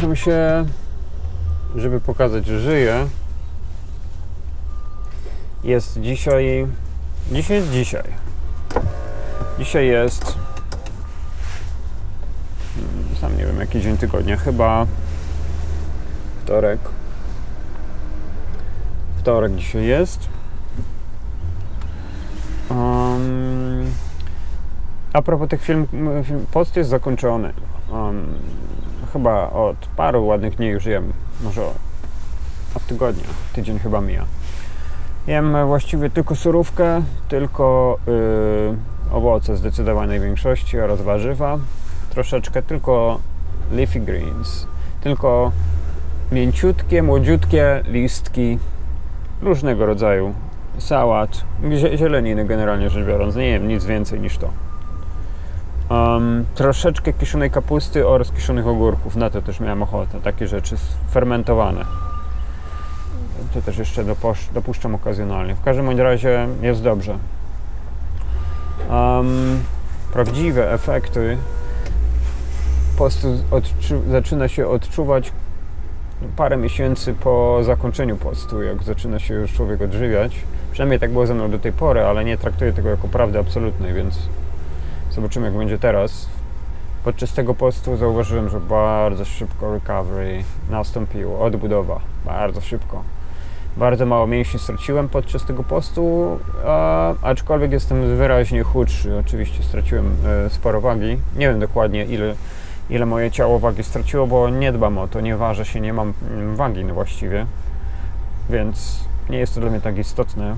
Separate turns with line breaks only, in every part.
zgłaszam się, żeby pokazać, że żyję. Jest dzisiaj. Dzisiaj jest dzisiaj. Dzisiaj jest. hmm, Sam nie wiem, jaki dzień tygodnia. Chyba wtorek. Wtorek dzisiaj jest. Um, a propos tych film, film, post jest zakończony. Um, chyba od paru ładnych dni już jem, może od tygodnia, tydzień chyba mija. Jem właściwie tylko surówkę, tylko yy, owoce zdecydowanej większości oraz warzywa, troszeczkę tylko leafy greens, tylko mięciutkie, młodziutkie listki różnego rodzaju. Sałat, zie- zieleniny generalnie rzecz biorąc, nie jem nic więcej niż to. Um, troszeczkę kiszonej kapusty oraz kiszonych ogórków. Na to też miałem ochotę. Takie rzeczy fermentowane. To też jeszcze dopusz- dopuszczam okazjonalnie. W każdym razie jest dobrze. Um, prawdziwe efekty postu odczu- zaczyna się odczuwać parę miesięcy po zakończeniu postu, jak zaczyna się już człowiek odżywiać. Przynajmniej tak było ze mną do tej pory, ale nie traktuję tego jako prawdy absolutnej, więc Zobaczymy, jak będzie teraz. Podczas tego postu zauważyłem, że bardzo szybko recovery nastąpiło, odbudowa. Bardzo szybko. Bardzo mało mięśni straciłem podczas tego postu, a, aczkolwiek jestem wyraźnie chudszy. Oczywiście straciłem e, sporo wagi. Nie wiem dokładnie, ile, ile moje ciało wagi straciło, bo nie dbam o to, nie ważę się, nie mam mm, wagi no właściwie. Więc nie jest to dla mnie tak istotne.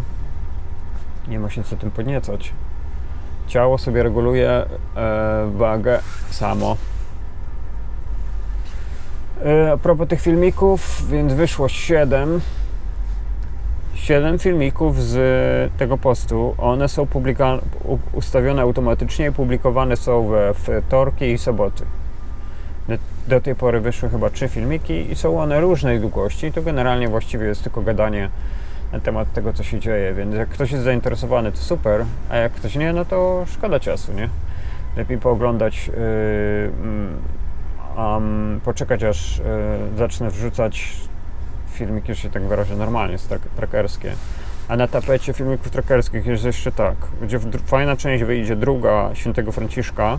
Nie ma się co tym podniecać ciało sobie reguluje e, wagę samo. E, a propos tych filmików, więc wyszło 7 7 filmików z tego postu. One są ustawione automatycznie i publikowane są we wtorki i soboty. Do- Do tej pory wyszły chyba 3 filmiki i są one różnej długości. To generalnie właściwie jest tylko gadanie na temat tego, co się dzieje, więc jak ktoś jest zainteresowany, to super, a jak ktoś nie, no to szkoda czasu, nie? Lepiej pooglądać, yy, um, poczekać aż yy, zacznę wrzucać filmiki, że się tak wyrażę, normalnie, trackerskie. A na tapecie filmików trackerskich jest jeszcze tak, gdzie fajna część wyjdzie druga Świętego Franciszka,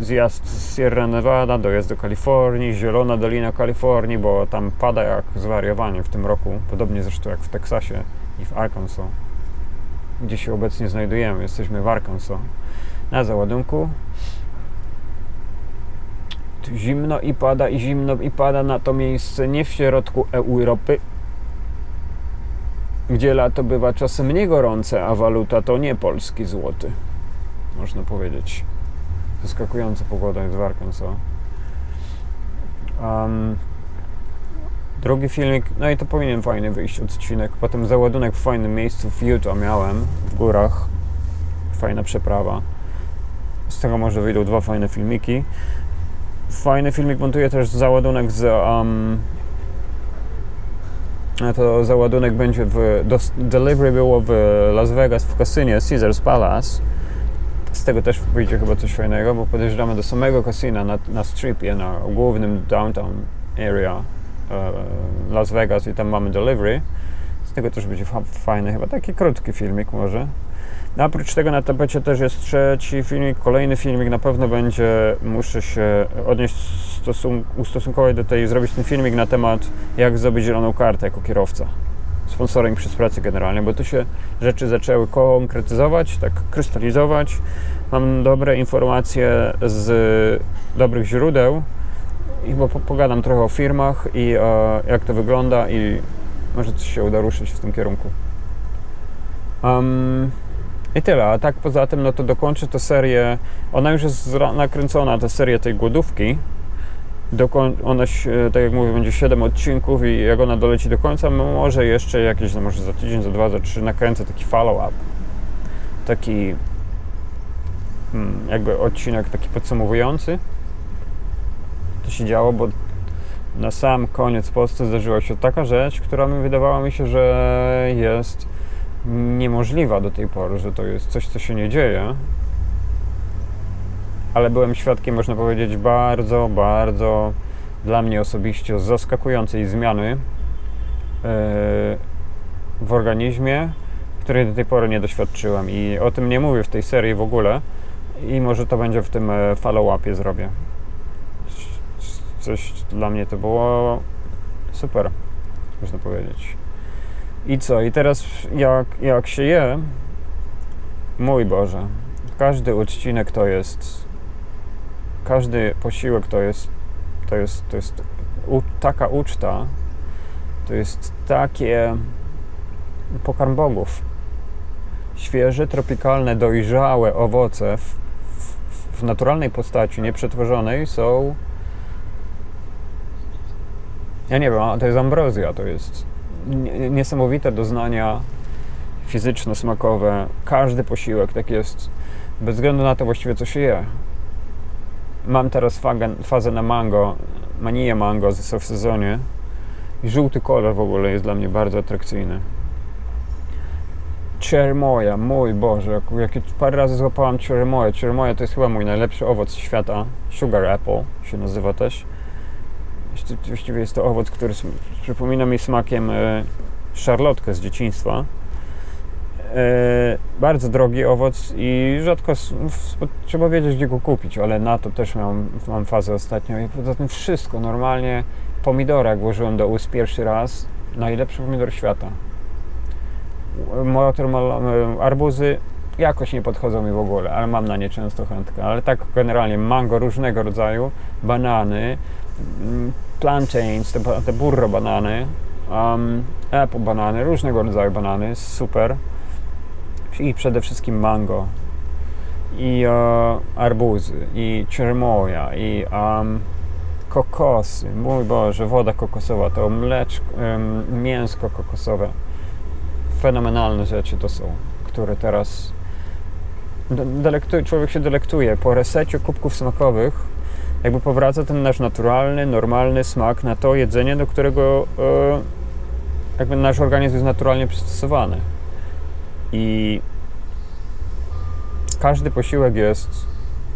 zjazd z Sierra Nevada, dojazd do Kalifornii, Zielona Dolina Kalifornii, bo tam pada jak zwariowanie w tym roku, podobnie zresztą jak w Teksasie i w Arkansas, gdzie się obecnie znajdujemy. Jesteśmy w Arkansas. Na załadunku. Zimno i pada, i zimno i pada na to miejsce, nie w środku Europy, gdzie lato bywa czasem nie gorące, a waluta to nie polski złoty, można powiedzieć zaskakująca pogoda jest w Arkansas. Um, drugi filmik, no i to powinien fajny wyjść odcinek. Potem załadunek w fajnym miejscu w Utah miałem, w górach. Fajna przeprawa. Z tego może wyjdą dwa fajne filmiki. Fajny filmik montuję też załadunek z... Um, to załadunek będzie w... Delivery było w Las Vegas w kasynie Caesars Palace. Z tego też wyjdzie chyba coś fajnego, bo podjeżdżamy do samego kasina na, na stripie, na głównym downtown area e, Las Vegas i tam mamy delivery. Z tego też będzie fa- fajny, chyba taki krótki filmik może. No, oprócz tego na tapecie też jest trzeci filmik, kolejny filmik na pewno będzie, muszę się odnieść stosun- ustosunkować do tej, zrobić ten filmik na temat jak zdobyć zieloną kartę jako kierowca. Sponsoring przez pracę generalnie, bo tu się rzeczy zaczęły konkretyzować, tak krystalizować. Mam dobre informacje z dobrych źródeł i bo po- pogadam trochę o firmach i e, jak to wygląda i może coś się uda ruszyć w tym kierunku. Um, I tyle, a tak poza tym, no to dokończę tę serię. Ona już jest nakręcona, ta seria tej głodówki. Dokoń- ona, tak jak mówię, będzie 7 odcinków i jak ona doleci do końca, może jeszcze jakieś, no może za tydzień, za dwa, za trzy nakręcę taki follow-up. Taki jakby odcinek taki podsumowujący. To się działo, bo na sam koniec postu zdarzyła się taka rzecz, która mi wydawała mi się, że jest niemożliwa do tej pory, że to jest coś, co się nie dzieje. Ale byłem świadkiem, można powiedzieć, bardzo, bardzo dla mnie osobiście zaskakującej zmiany yy, w organizmie, której do tej pory nie doświadczyłem. I o tym nie mówię w tej serii w ogóle. I może to będzie w tym e, follow-upie zrobię. Coś dla mnie to było super, można powiedzieć. I co? I teraz jak, jak się je, mój Boże, każdy odcinek to jest, każdy posiłek to jest, to jest, to jest u, taka uczta, to jest takie pokarm bogów. Świeże, tropikalne, dojrzałe owoce w, w, naturalnej postaci, nieprzetworzonej są ja nie wiem, to jest ambrozja, to jest nie- niesamowite doznania fizyczno-smakowe. Każdy posiłek tak jest, bez względu na to właściwie co się je. Mam teraz fagę, fazę na mango, manię mango, są w sezonie. I żółty kolor w ogóle jest dla mnie bardzo atrakcyjny. Chermoya, mój Boże, jak, parę razy złapałam chermoya. Chermoya to jest chyba mój najlepszy owoc świata. Sugar apple się nazywa też. Właści- Właściwie jest to owoc, który przypomina mi smakiem e, szarlotkę z dzieciństwa. E, bardzo drogi owoc i rzadko trzeba wiedzieć, gdzie go kupić, ale na to też mam, mam fazę ostatnio. I poza tym wszystko normalnie. Pomidora, włożyłem do ust pierwszy raz, najlepszy pomidor świata. E, arbuzy jakoś nie podchodzą mi w ogóle, ale mam na nie często chętkę. Ale tak generalnie mango różnego rodzaju, banany, mm, plantains, te, te burro banany, um, apple banany, różnego rodzaju banany, super. I przede wszystkim mango. I e, arbuzy, i chermoya, i um, kokosy. Mój Boże, woda kokosowa, to mleczko, mięsko kokosowe. Fenomenalne rzeczy to są, które teraz de- delektuje, człowiek się delektuje. Po resecie kubków smakowych jakby powraca ten nasz naturalny, normalny smak na to jedzenie, do którego e, jakby nasz organizm jest naturalnie przystosowany. I każdy posiłek jest,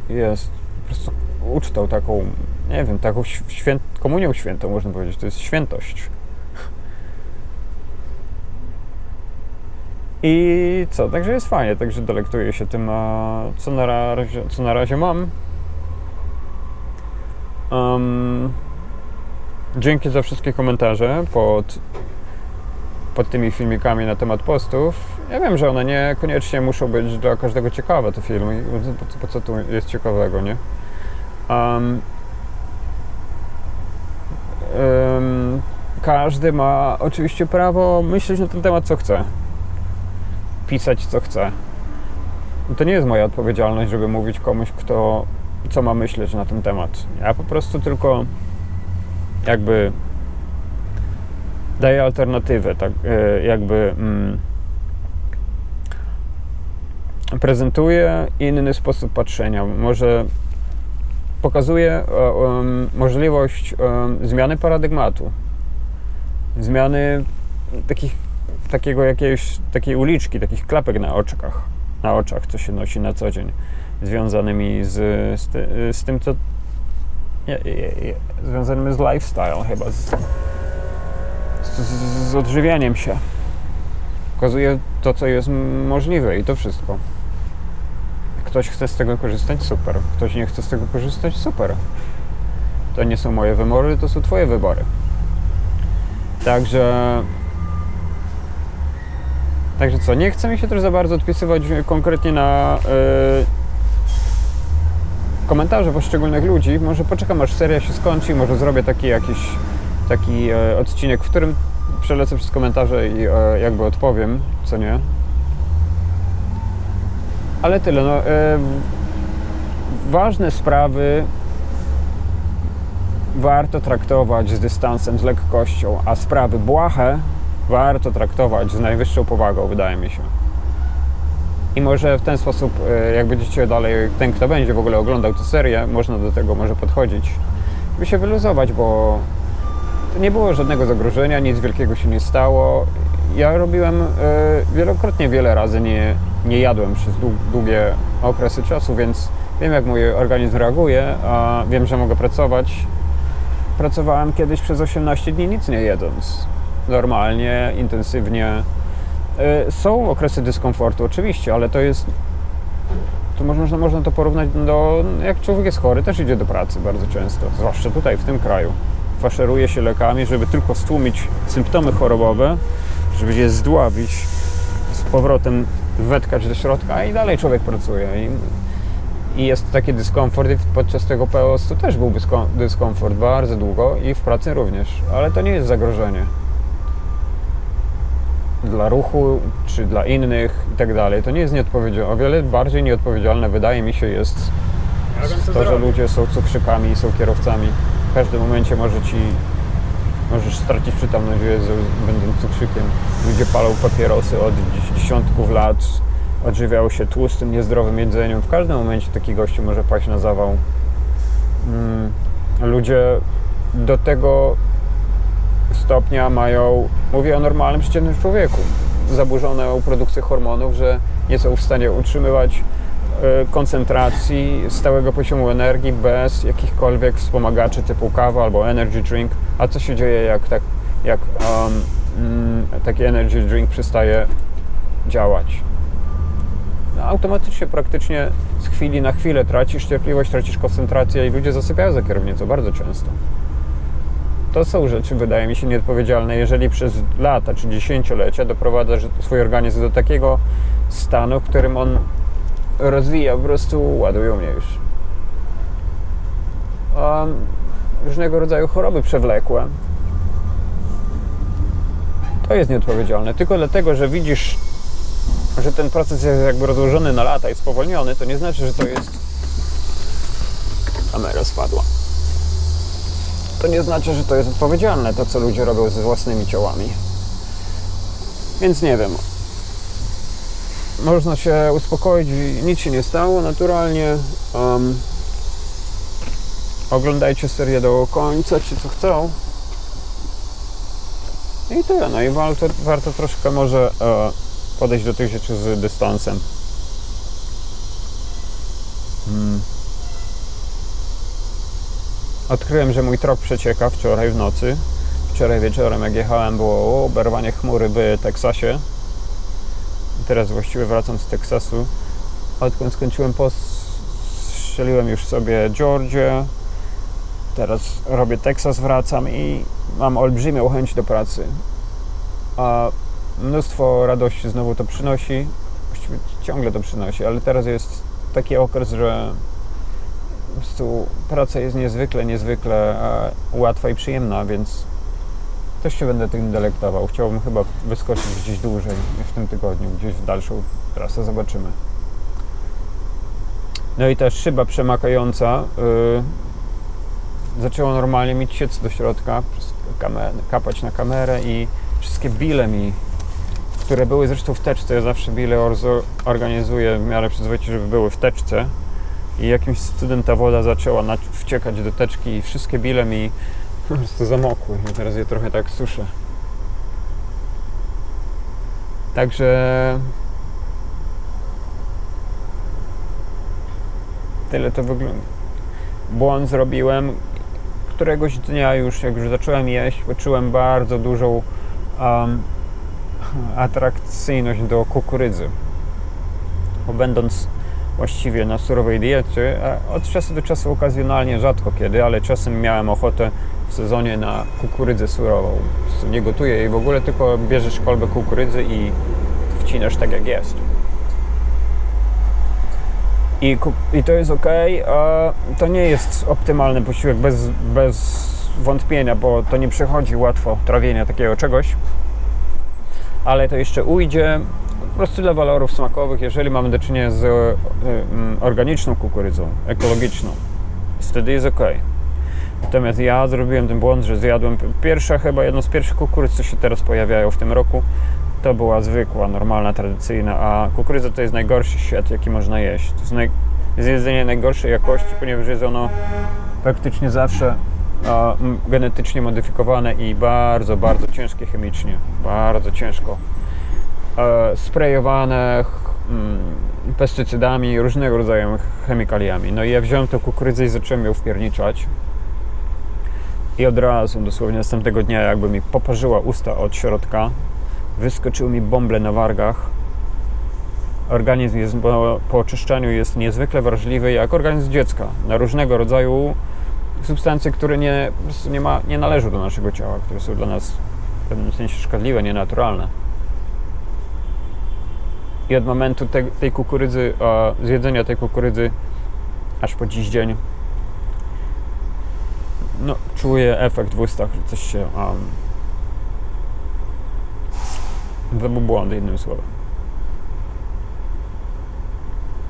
jest po prostu ucztą taką, nie wiem, taką ś- świę, komunią świętą można powiedzieć. To jest świętość. I co? Także jest fajnie, także delektuję się tym, co na razie, co na razie mam. Um, dzięki za wszystkie komentarze pod, pod tymi filmikami na temat postów. Ja wiem, że one niekoniecznie muszą być dla każdego ciekawe, te filmy. Po, po co tu jest ciekawego, nie? Um, um, każdy ma oczywiście prawo myśleć na ten temat, co chce. Pisać, co chce. To nie jest moja odpowiedzialność, żeby mówić komuś, kto co ma myśleć na ten temat. Ja po prostu tylko jakby daję alternatywę, tak e, jakby mm, prezentuję inny sposób patrzenia. Może pokazuję e, em, możliwość em, zmiany paradygmatu, zmiany takich, takiego jakiegoś, takiej uliczki, takich klapek na oczkach, na oczach, co się nosi na co dzień związanymi z, z, ty, z tym, co. Nie, nie, nie, związanymi z lifestyle, chyba. Z, z, z, odżywianiem się. Pokazuje to, co jest możliwe i to wszystko. Ktoś chce z tego korzystać, super. Ktoś nie chce z tego korzystać, super. To nie są moje wybory, to są Twoje wybory. Także. Także co, nie chcę mi się też za bardzo odpisywać konkretnie na yy, komentarze poszczególnych ludzi. Może poczekam aż seria się skończy, może zrobię taki jakiś taki e, odcinek, w którym przelecę przez komentarze i e, jakby odpowiem, co nie. Ale tyle, no. Ważne sprawy warto traktować z dystansem, z lekkością, a sprawy błahe warto traktować z najwyższą powagą, wydaje mi się. I może w ten sposób, e, jak będziecie dalej, ten kto będzie w ogóle oglądał tę serię, można do tego może podchodzić, by się wyluzować, bo to nie było żadnego zagrożenia, nic wielkiego się nie stało. Ja robiłem e, wielokrotnie, wiele razy nie, nie jadłem przez dłu- długie okresy czasu, więc wiem jak mój organizm reaguje, a wiem, że mogę pracować pracowałem kiedyś przez 18 dni nic nie jedząc. Normalnie, intensywnie. Y, Są okresy dyskomfortu, oczywiście, ale to jest. To można, można to porównać do. Jak człowiek jest chory, też idzie do pracy bardzo często, zwłaszcza tutaj, w tym kraju. Faszeruje się lekami, żeby tylko stłumić symptomy chorobowe, żeby je zdławić, z powrotem wetkać do środka i dalej człowiek pracuje. I, i jest taki dyskomfort i podczas tego POS to też był dysko- dyskomfort bardzo długo i w pracy również, ale to nie jest zagrożenie dla ruchu czy dla innych i tak dalej. To nie jest nieodpowiedzialne. O wiele bardziej nieodpowiedzialne wydaje mi się jest
to
że ludzie są cukrzykami i są kierowcami. W każdym momencie może ci możesz stracić przytomność, Jezu, będąc cukrzykiem. Ludzie palą papierosy od dziesiątków lat, odżywiają się tłustym, niezdrowym jedzeniem. W każdym momencie taki gościu może paść na zawał. Mm, ludzie do tego stopnia mają, mówię o normalnym, przeciętnym człowieku, zaburzoną produkcję hormonów, że nie są w stanie utrzymywać e, koncentracji, stałego poziomu energii bez jakichkolwiek wspomagaczy typu kawa albo energy drink. A co się dzieje, jak, tak, jak um, mm, taki energy drink przestaje działać? No, automatycznie praktycznie z chwili na chwilę tracisz cierpliwość, tracisz koncentrację i ludzie zasypiają za kierownicą bardzo często. To są rzeczy, wydaje mi się, nieodpowiedzialne, jeżeli przez lata czy dziesięciolecia doprowadzasz swój organizm do takiego stanu, w którym on rozwija po prostu ładują mnie już. Różnego rodzaju choroby przewlekłe. To jest nieodpowiedzialne. Tylko dlatego, że widzisz, że ten proces jest jakby rozłożony na lata i spowolniony, to nie znaczy, że to jest. Kamera spadła. To nie znaczy, że to jest odpowiedzialne, to co ludzie robią ze własnymi ciałami. Więc nie wiem, można się uspokoić nic się nie stało naturalnie. Um, oglądajcie serię do końca, ci co chcą. I tyle. No i warto, warto troszkę może e, podejść do tych rzeczy z dystansem. Odkryłem, że mój trop przecieka wczoraj w nocy. Wczoraj wieczorem, jak jechałem, było oberwanie chmury w Teksasie. I teraz właściwie wracam z Teksasu. Odkąd skończyłem post, strzeliłem już sobie Georgię. Teraz robię Teksas, wracam i mam olbrzymią chęć do pracy. A mnóstwo radości znowu to przynosi. Właściwie ciągle to przynosi, ale teraz jest taki okres, że po prostu praca jest niezwykle, niezwykle e, łatwa i przyjemna, więc też się będę tym delektował. Chciałbym chyba wyskoczyć gdzieś dłużej w tym tygodniu, gdzieś w dalszą trasę, zobaczymy. No i ta szyba przemakająca y, zaczęła normalnie mi ciec do środka, kapać na kamerę i wszystkie bile mi, które były zresztą w teczce, ja zawsze bile organizuję w miarę przyzwoicie, żeby były w teczce i jakimś cudem ta woda zaczęła wciekać do teczki i wszystkie bile mi po prostu zamokły i teraz je trochę tak suszę. Także tyle to wygląda. Błąd zrobiłem. Któregoś dnia już, jak już zacząłem jeść, poczułem bardzo dużą um, atrakcyjność do kukurydzy. Bo będąc właściwie na surowej diecie, od czasu do czasu okazjonalnie, rzadko kiedy, ale czasem miałem ochotę w sezonie na kukurydzę surową. Nie gotuję jej w ogóle, tylko bierzesz kolbę kukurydzy i wcinasz tak jak jest. I, I to jest ok. To nie jest optymalny posiłek bez, bez wątpienia, bo to nie przechodzi łatwo trawienia takiego czegoś. Ale to jeszcze ujdzie. Po prostu dla walorów smakowych, jeżeli mamy do czynienia z y, y, organiczną kukurydzą, ekologiczną, wtedy jest ok. Natomiast ja zrobiłem ten błąd, że zjadłem pierwsza chyba, jedno z pierwszych kukurydz, co się teraz pojawiają w tym roku, to była zwykła, normalna, tradycyjna, a kukurydza to jest najgorszy świat, jaki można jeść. To jest, naj, jest jedzenie najgorszej jakości, ponieważ jest ono praktycznie zawsze genetycznie modyfikowane i bardzo, bardzo ciężkie chemicznie. Bardzo ciężko. E, sprejowane mm, pestycydami, różnego rodzaju chemikaliami. No i ja wziąłem tę kukurydzę i zacząłem ją wpierniczać. I od razu, dosłownie następnego dnia, jakby mi poparzyła usta od środka, wyskoczyły mi bąble na wargach. Organizm jest, po, po oczyszczaniu jest niezwykle wrażliwy, jak organizm dziecka, na różnego rodzaju substancje, które nie, nie, ma, nie należą do naszego ciała, które są dla nas w pewnym sensie szkodliwe, nienaturalne. I od momentu te, tej kukurydzy, e, zjedzenia tej kukurydzy, aż po dziś dzień, no, czuję efekt w ustach, że coś się. Um, błąd, jednym słowem.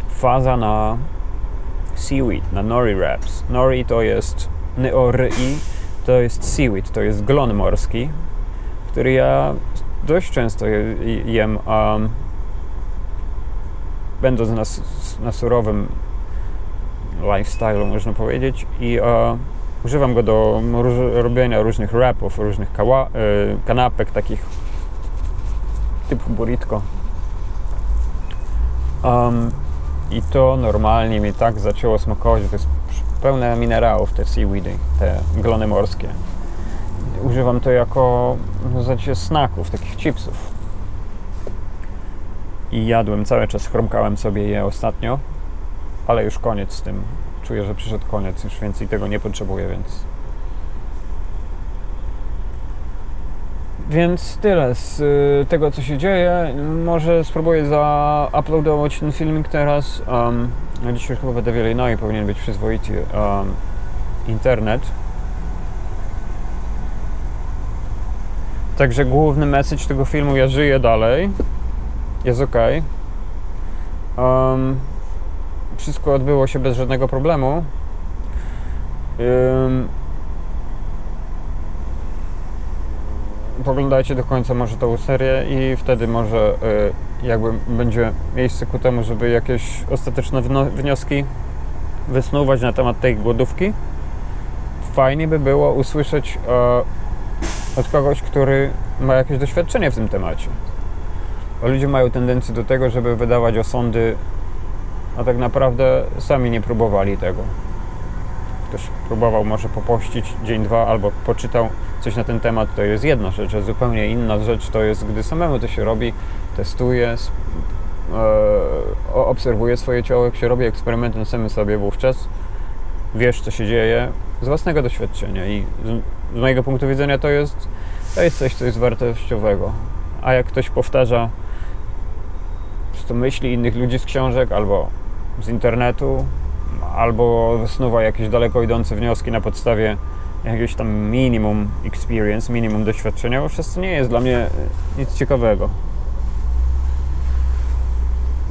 Faza na seaweed, na nori wraps. Nori to jest nori, to jest seaweed, to jest glon morski, który ja dość często je- jem, um, będąc na, na surowym lifestyle, można powiedzieć, i e, używam go do robienia różnych wrapów, różnych e, kanapek, takich typu burrito. Um, I to normalnie mi tak zaczęło smakować, to jest pełne minerałów, te seaweedy, te glony morskie. Używam to jako w zasadzie snaków, takich chipsów. I jadłem cały czas, chromkałem sobie je ostatnio, ale już koniec z tym. Czuję, że przyszedł koniec, już więcej tego nie potrzebuję, więc. Więc tyle z y, tego, co się dzieje. Może spróbuję zauploadować ten filmik teraz. Um, no dzisiaj chyba będę wiele, no i powinien być przyzwoity um, internet. Także główny message tego filmu, ja żyję dalej. Jest ok. Um, wszystko odbyło się bez żadnego problemu. Ym, poglądajcie do końca może tą serię i wtedy może y, jakby będzie miejsce ku temu, żeby jakieś ostateczne wnioski wysnuwać na temat tej głodówki. Fajnie by było usłyszeć e, od kogoś, który ma jakieś doświadczenie w tym temacie. Ludzie mają tendencję do tego, żeby wydawać osądy, a tak naprawdę sami nie próbowali tego. Ktoś próbował może popościć dzień, dwa, albo poczytał coś na ten temat, to jest jedna rzecz, a zupełnie inna rzecz to jest, gdy samemu to się robi, testuje, e, obserwuje swoje ciało, jak się robi eksperymenty na samym sobie wówczas, wiesz, co się dzieje z własnego doświadczenia i z mojego punktu widzenia to jest, to jest coś, co jest wartościowego. A jak ktoś powtarza prostu myśli innych ludzi z książek albo z internetu, albo wysnuwa jakieś daleko idące wnioski na podstawie jakiegoś tam minimum experience, minimum doświadczenia, wówczas to nie jest dla mnie nic ciekawego.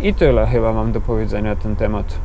I tyle chyba mam do powiedzenia na ten temat.